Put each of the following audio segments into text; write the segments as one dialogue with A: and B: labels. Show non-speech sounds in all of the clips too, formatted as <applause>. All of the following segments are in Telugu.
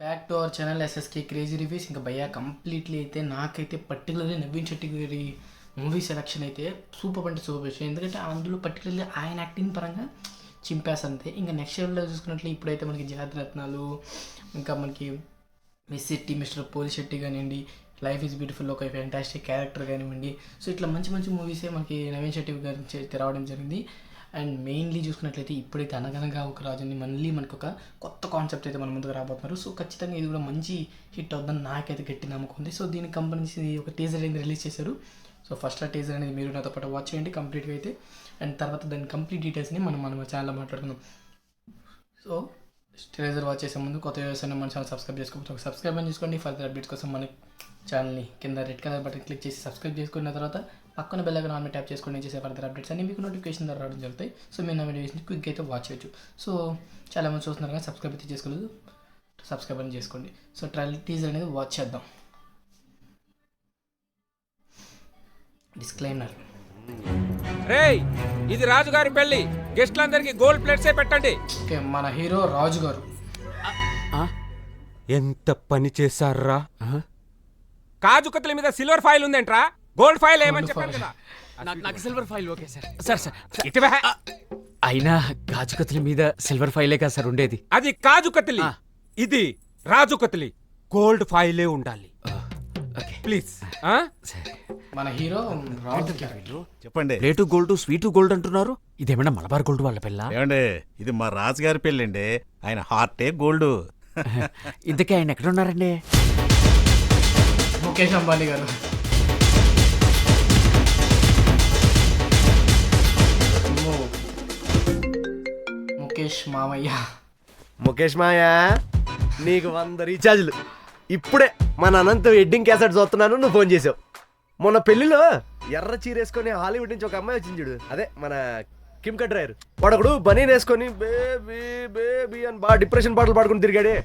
A: Back to our channel SSK crazy reviews ఇంకా భయ్యా కంప్లీట్లీ అయితే నాకైతే పర్టికులర్లీ నవీన్ శెట్టి గారి మూవీ సెలక్షన్ అయితే సూపర్ అంటే సూపర్ విషయం. ఎందుకంటే అందులో పర్టికులర్లీ ఆయన యాక్టింగ్ పరంగా చింపేస్ అంతే. ఇంకా నెక్స్ట్ ఇయర్లో చూసుకున్నట్లు ఇప్పుడైతే మనకి జాతి రత్నాలు ఇంకా మనకి మిస్ శెట్టి మిస్టర్ పోలి శెట్టి కానివ్వండి లైఫ్ ఈజ్ బ్యూటిఫుల్ ఒక ఫ్యాంటాస్టిక్ క్యారెక్టర్ కానివ్వండి. సో ఇట్లా మంచి మంచి మూవీసే మనకి నవీన్ శెట్టి గారి చేతి రావడం జరిగింది. అండ్ మెయిన్లీ చూసుకున్నట్లయితే ఇప్పుడైతే అనగనగా ఒక రాజుని మళ్ళీ మనకు ఒక కొత్త కాన్సెప్ట్ అయితే మన ముందుకు రాబోతున్నారు. సో ఖచ్చితంగా ఇది కూడా మంచి హిట్ అవుతుందని నాకైతే గట్టి నమ్మకం ఉంది. సో దీనికి సంబంధించి ఒక టీజర్ అనేది రిలీజ్ చేశారు. సో ఫస్ట్ ఆ టీజర్ అనేది మీరు నాతో పాటు వాచ్ చేయండి కంప్లీట్గా అయితే. అండ్ తర్వాత దాని కంప్లీట్ డీటెయిల్స్ని మనం మన ఛానల్లో మాట్లాడుకుందాం. సో టీజర్ వాచ్ చేసే ముందు కొత్త వ్యవసాయం మన ఛానల్ సబ్స్క్రైబ్ చేసుకోవచ్చు ఒక సబ్స్క్రైబ్ చేసుకోండి ఫర్దర్ అప్డేట్స్ కోసం మన ఛానల్ని కింద రెడ్ కలర్ బటన్ క్లిక్ చేసి సబ్స్క్రైబ్ చేసుకున్న తర్వాత పక్కన బెల్ ఐకాన్ ఆన్ ట్యాప్ చేసుకొని నేను చేసే ఫర్దర్ అప్డేట్స్ అన్ని మీకు నోటిఫికేషన్ ద్వారా రావడం జరుగుతాయి. సో మీరు నా వీడియోస్ క్విక్ అయితే వాచ్ చేయొచ్చు. సో చాలా మంది చూస్తున్నారు కానీ సబ్స్క్రైబ్ అయితే చేసుకోలేదు. సబ్స్క్రైబ్ అని చేసుకోండి. సో ట్రైల్ టీజర్ అనేది వాచ్ చేద్దాం. డిస్క్లైమర్
B: రేయ్ ఇది రాజుగారి పెళ్ళి గెస్ట్లందరికి గోల్డ్ ప్లేట్సే పెట్టండి.
A: ఓకే మన హీరో రాజు గారు.
B: ఎంత పని చేశారా? కాజు కత్తుల మీద సిల్వర్ ఫైల్ ఉందేంట్రా? గోల్డ్ ఫైల్ ఏమని చెప్పాను కదా.
C: నాకు నాకు silver foil okay sir sir sir
B: ఇటువే.
C: అయినా గాజు కత్తుల మీద సిల్వర్ ఫైలే కదా సార్ ఉండేది?
B: అది కాజు కత్తిలి. ఇది రాజు కత్తిలి. గోల్డ్ ఫైలే ఉండాలి.
C: ఓకే.
B: ప్లీజ్
C: సరే.
A: మన హీరో
D: చెప్పండి.
C: ప్లేటు గోల్డ్ స్వీట్ గోల్డ్ అంటున్నారు? ఇదేమన్నా మలబార్ గోల్డ్ వాళ్ళ పిల్ల
D: ఏమండి ఇది మా రాజుగారి పెళ్ళండి. ఆయన హార్టే గోల్డ్ <laughs>
C: ఇంతకీ ఆయన ఎక్కడ ఉన్నారండి?
A: ముఖేష్ అంబానీ గారు. ముఖేష్ మామయ్య.
E: ముఖేష్ మాయా నీకు వంద రీఛార్జ్లు. ఇప్పుడే మన అనంత వెడ్డింగ్ క్యాసెట్ చూస్తున్నాను నువ్వు ఫోన్ చేసావు. మొన్న పెళ్ళిలో ఎర్ర చీరేసుకొని హాలీవుడ్ నుంచి ఒక అమ్మాయి వచ్చింది చూడు. అదే మన కిమ్ కట్ డ్రైవర్ వాడొకడు బనీన్ వేసుకొని బేబీ బేబీ అని బాగా డిప్రెషన్ పాటలు పాడుకుని తిరిగాడే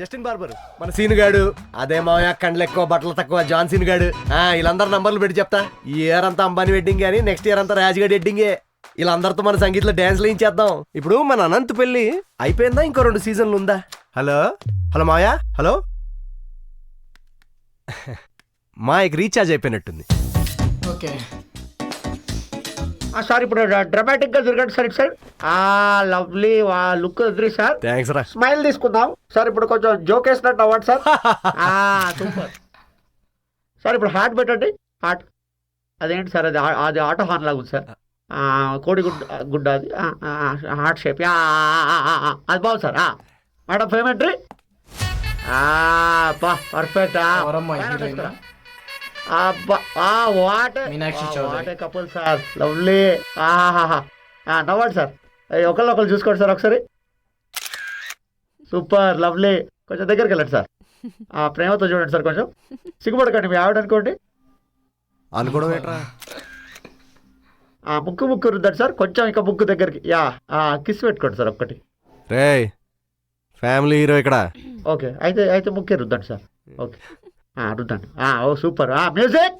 E: జస్టిన్ బార్బర్ మన సీన్ గాడు. అదే మామయ్య కండ్లు ఎక్కువ బట్టలు తక్కువ జాన్ సీన్ గాడు. ఆ, వీళ్ళందరూ నంబర్లు పెట్టి చెప్తా. ఈ ఇయర్ అంతా అంబానీ వెడ్డింగ్ కానీ నెక్స్ట్ ఇయర్ అంతా రాజుగాడి వెడ్డింగే వీళ్ళందరితో మన సంగీతంలో డ్యాన్స్లు చేద్దాం? ఇప్పుడు మన అనంత్ పెళ్ళి అయిపోయిందా? ఇంకో రెండు సీజన్లు ఉందా? హలో? Hello Maya hello? మాయకి రీఛార్జ్ అయిపోయినట్టుంది.
A: ఓకే.
F: సార్ ఇప్పుడు డ్రామాటిక్గా తిరగండి సార్ సార్. ఆ లవ్లీ ఆ లుక్ వదిలి సార్.
E: థ్యాంక్స్ రా.
F: స్మైల్ తీసుకుందాం. సార్ ఇప్పుడు కొంచెం జోక్ వేసినట్టు అవ్వండి సార్. <laughs> ఆ సూపర్. సార్ ఇప్పుడు హార్ట్ పెట్టండి. హార్ట్. అదేంటి సార్ అది అది ఆటో హార్న్ లాగా ఉంది సార్. కోడి గుడ్డ గుడ్డ అది హార్ట్ షేప్. అది బాగుంది సార్ మేడం పేమెంట్రీ పర్ఫెక్ట్ అబ్బా ఆ. What
A: Meenakshi Chaudhary.
F: What couple sir. Lovely నవ్వండి సార్. ఒకళ్ళు ఒకళ్ళు చూసుకోండి సార్ ఒకసారి. సూపర్ లవ్లీ కొంచెం దగ్గరికి వెళ్ళండి సార్. ఆ ప్రేమతో చూడండి సార్ కొంచెం. సిగ్గుపడకండి మీ ఆవిడ అనుకోండి.
E: అనుకోవడం
F: ముక్కు ముక్కు రుద్దండి సార్. కొంచెం ఇంకా ముక్కు దగ్గరికి. యా ఆ కిస్ పెట్టుకోండి సార్ ఒక్కటి.
E: రే ఫ్యామిలీ హీరో ఇక్కడ.
F: ఓకే అయితే అయితే ముక్కే రుద్దండి సార్. ఓకే. ఆ, రుద్దండి. ఆ, ఓ సూపర్. ఆ మ్యూజిక్!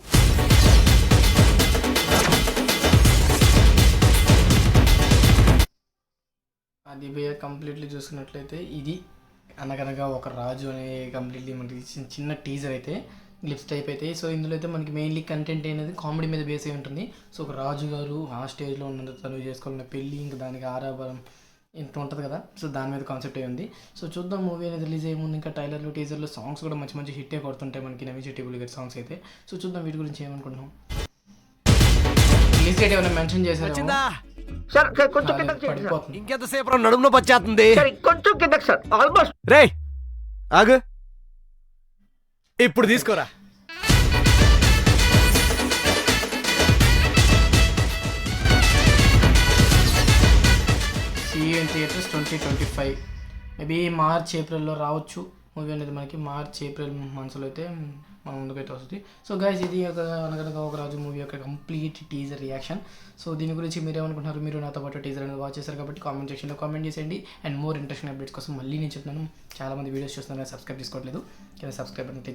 A: అది కంప్లీట్లీ చూసుకున్నట్లయితే ఇది అనగనగా ఒక రాజు అనే కంప్లీట్లీ మనకి చిన్న చిన్న టీజర్ అయితే గ్లిప్స్ టైప్ అయితే. సో ఇందులో అయితే మనకి మెయిన్లీ కంటెంట్ అనేది కామెడీ మీద బేస్ అయి ఉంటుంది. సో ఒక రాజు గారు ఆ స్టేజ్లో ఉన్నంత తను చేసుకోవాలన్న పెళ్ళి ఇంకా దానికి ఆరాబరం ఇంత ఉంటుంది కదా. సో దాని మీద కాన్సెప్ట్ అయి ఉంది. సో చూద్దాం మూవీ అనేది రిలీజ్ అయ్యే ముందు ఇంకా టైలర్లు టీజర్లు సాంగ్స్ కూడా మంచి మంచి హిట్టే కొడుతుంటాయి మనకి నవీన్ చెట్టి గారి సాంగ్స్ అయితే. సో చూద్దాం వీటి గురించి ఏమనుకుంటున్నాం. రిలీజ్ డేట్ ఏమైనా మెన్షన్ చేశారు?
F: సార్ సార్ కొంచెం కిందకి
A: పడిపోతుంది
E: ఇంకెంతసేపు నడుములో పచ్చేస్తుంది.
F: సార్ కొంచెం కిందకి సార్. ఆల్మోస్ట్
E: రే ఆగు. ఇప్పుడు తీసుకోరా.
A: Twenty five. మేబీ మార్చ్ ఏప్రిల్లో రావచ్చు. మూవీ అనేది మనకి మార్చ్ ఏప్రిల్ మంత్స్లో అయితే మన ముందుకైతే వస్తుంది. సో గైస్ ఇది ఒక అనగనగా ఒక రాజు మూవీ యొక్క కంప్లీట్ టీజర్ రియాక్షన్ సో దీని గురించి మీరేమనుకుంటున్నారు? మీరు నాతో పాటు టీజర్ అనేది వాచ్ చేశారు కాబట్టి కామెంట్ సెక్షన్లో కామెంట్ చేసేయండి. అండ్ మోర్ ఇంట్రెస్టింగ్ అప్డేట్స్ కోసం మళ్ళీ నేను చెప్తున్నాను. చాలామంది వీడియోస్ చూస్తున్నారు సబ్స్క్రైబ్ చేసుకోవట్లేదు కింద సబ్స్క్రైబ్ అనేది